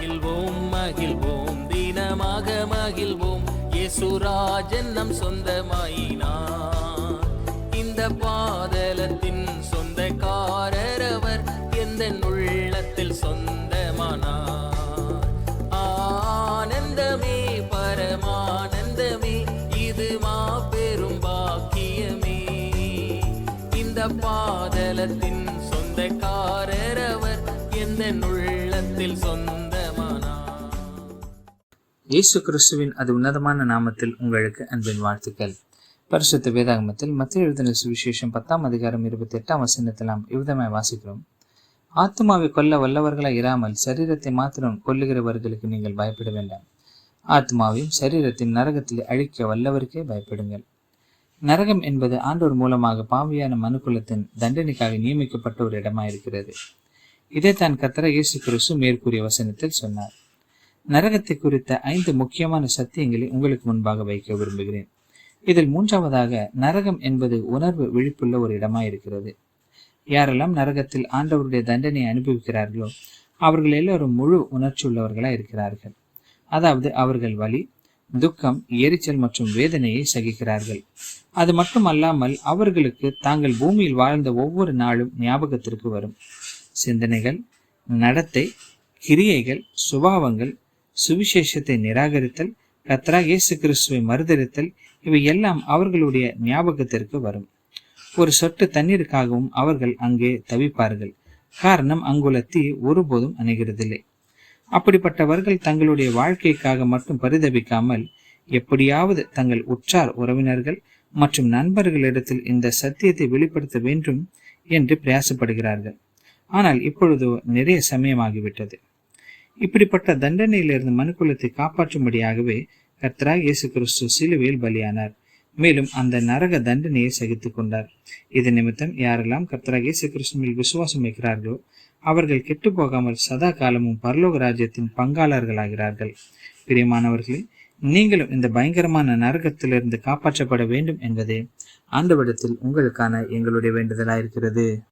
மகிழ்வோம் மகிழ்வோம். தினமாக மகிழ்வோம். இயேசுராஜன் நம் சொந்தமாயினார். இந்த பாதலத்தின் சொந்தக்காரர் அவர் எந்த உள்ளத்தில் சொந்தமானார். ஆனந்தமே பரமானந்தமே இது மாபெரும் பாக்கியமே. இந்த பாதலத்தின் சொந்தக்காரர் அவர் எந்த உள்ளத்தில் சொந்த இயேசு கிறிஸ்துவின் அது உன்னதமான நாமத்தில் உங்களுக்கு அன்பின் வாழ்த்துக்கள். பரிசுத்த வேதாகமத்தில் மத்திய எழுதின சுவிசேஷம் பத்தாம் அதிகாரம் இருபத்தி எட்டாம் வசனத்தில் நாம் இவ்விதமாய் வாசிக்கிறோம். ஆத்மாவை கொல்ல வல்லவர்களாய் இராமல் சரீரத்தை மாத்திரம் கொல்லுகிறவர்களுக்கு நீங்கள் பயப்பட வேண்டாம். ஆத்மாவையும் சரீரத்தின் நரகத்தில் அழிக்க வல்லவருக்கே பயப்படுங்கள். நரகம் என்பது ஆண்டோர் மூலமாக பாவியான மனுக்குலத்தின் தண்டனைக்காக நியமிக்கப்பட்ட ஒரு இடமாயிருக்கிறது. இதைத்தான் கத்தர இயேசு கிறிஸ்து மேற்கூறிய வசனத்தில் சொன்னார். நரகத்தை குறித்த ஐந்து முக்கியமான சத்தியங்களை உங்களுக்கு முன்பாக வைக்க விரும்புகிறேன். இதில் மூன்றாவதாக நரகம் என்பது உணர்வு விழிப்புள்ள ஒரு இடமாயிருக்கிறது யாரெல்லாம் நரகத்தில் ஆண்டவருடைய தண்டனை அனுபவிக்கிறார்களோ அவர்கள் எல்லோரும் முழு உணர்ச்சியுள்ளவர்களாக இருக்கிறார்கள். அதாவது அவர்கள் வலி துக்கம் எரிச்சல் மற்றும் வேதனையை சகிக்கிறார்கள். அது மட்டுமல்லாமல் அவர்களுக்கு தாங்கள் பூமியில் வாழ்ந்த ஒவ்வொரு நாளும் ஞாபகத்திற்கு வரும். சிந்தனைகள் நடத்தை கிரியைகள் சுபாவங்கள் சுவிசேஷத்தை நிராகரித்தல் கத்ரா இயேசு கிறிஸ்துவை மறுதளித்தல் இவை எல்லாம் அவர்களுடைய ஞாபகத்திற்கு வரும். ஒரு சொட்டு தண்ணீருக்காகவும் அவர்கள் அங்கே தவிப்பார்கள். காரணம் அங்குள்ள தீ ஒருபோதும் அணைகிறதில்லை. அப்படிப்பட்டவர்கள் தங்களுடைய வாழ்க்கைக்காக மட்டும் பரிதபிக்காமல் எப்படியாவது தங்கள் உற்றார் உறவினர்கள் மற்றும் நண்பர்களிடத்தில் இந்த சத்தியத்தை வெளிப்படுத்த வேண்டும் என்று பிரயாசப்படுகிறார்கள். ஆனால் இப்பொழுது நிறைய சமயமாகிவிட்டது. இப்படிப்பட்ட தண்டனையிலிருந்து மனுக்குலத்தை காப்பாற்றும்படியாகவே கர்த்தராக இயேசு கிறிஸ்து சிலுவையில் பலியானார். மேலும் அந்த நரக தண்டனையை சகித்து கொண்டார். இது நிமித்தம் யாரெல்லாம் கர்த்தராக இயேசு கிறிஸ்துவில் விசுவாசம் வைக்கிறார்களோ அவர்கள் கெட்டு போகாமல் சதா காலமும் பரலோக ராஜ்யத்தின் பங்காளர்களாகிறார்கள். பிரியமானவர்களே நீங்களும் இந்த பயங்கரமான நரகத்திலிருந்து காப்பாற்றப்பட வேண்டும் என்பதே ஆண்டவிடத்தில் உங்களுக்கான எங்களுடைய வேண்டுதலாயிருக்கிறது.